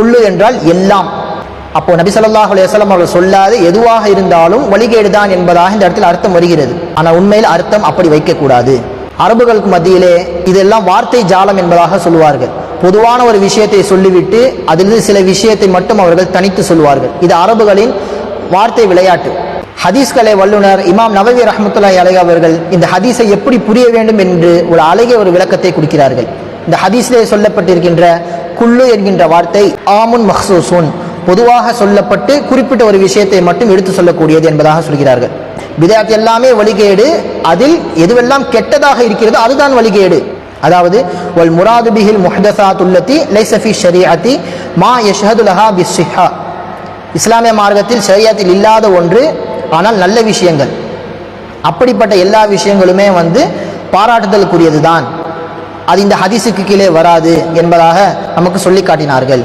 குள்ளு என்றால் எல்லாம். அப்போ நபி சொல்லாஹ் அலைஹி அவர்கள் சொல்லாது எதுவாக இருந்தாலும் வழிகேடுதான் என்பதாக இந்த இடத்தில் அர்த்தம் வருகிறது. ஆனால் உண்மையில் அர்த்தம் அப்படி வைக்கக்கூடாது. அரபுகளுக்கு மத்தியிலே இதெல்லாம் வார்த்தை ஜாலம் என்பதாக சொல்லுவார்கள். பொதுவான ஒரு விஷயத்தை சொல்லிவிட்டு அதிலிருந்து சில விஷயத்தை மட்டும் அவர்கள் தனித்து சொல்வார்கள் இது அரபுகளின் வார்த்தை விளையாட்டு. ஹதீஸ்கலை வல்லுனர் இமாம் நவவி ரஹமத்துல்லாய் அலை அவர்கள் இந்த ஹதீஸை எப்படி புரிய வேண்டும் என்று ஒரு அழகிய ஒரு விளக்கத்தை கொடுக்கிறார்கள். இந்த ஹதீஸிலே சொல்லப்பட்டிருக்கின்ற குல்லு என்கின்ற வார்த்தை ஆமுன் மஹ்சூசுன் பொதுவாக சொல்லப்பட்டு குறிப்பிட்ட ஒரு விஷயத்தை மட்டும் எடுத்து சொல்லக்கூடியது என்பதாக சொல்கிறார்கள். பிதாத் எல்லாமே வழிகேடு. அதில் எதுவெல்லாம் கெட்டதாக இருக்கிறதோ அதுதான் வழிகேடு. அதாவது வல் முராது பிஹில் முஹதசாத்துல்லத்தி லைசஃபி ஷரியாத்தி மா யஷ்ஹது லஹா பிஸ்ஸிஹா. இஸ்லாமிய மார்க்கத்தில் ஷரியாத்தில் இல்லாத ஒன்று ஆனால் நல்ல விஷயங்கள். அப்படிப்பட்ட எல்லா விஷயங்களுமே வந்து பாராட்டுதலுக்குரியது தான் அது இந்த ஹதீஸுக்கு கீழே வராது என்பதாக நமக்கு சொல்லி காட்டினார்கள்.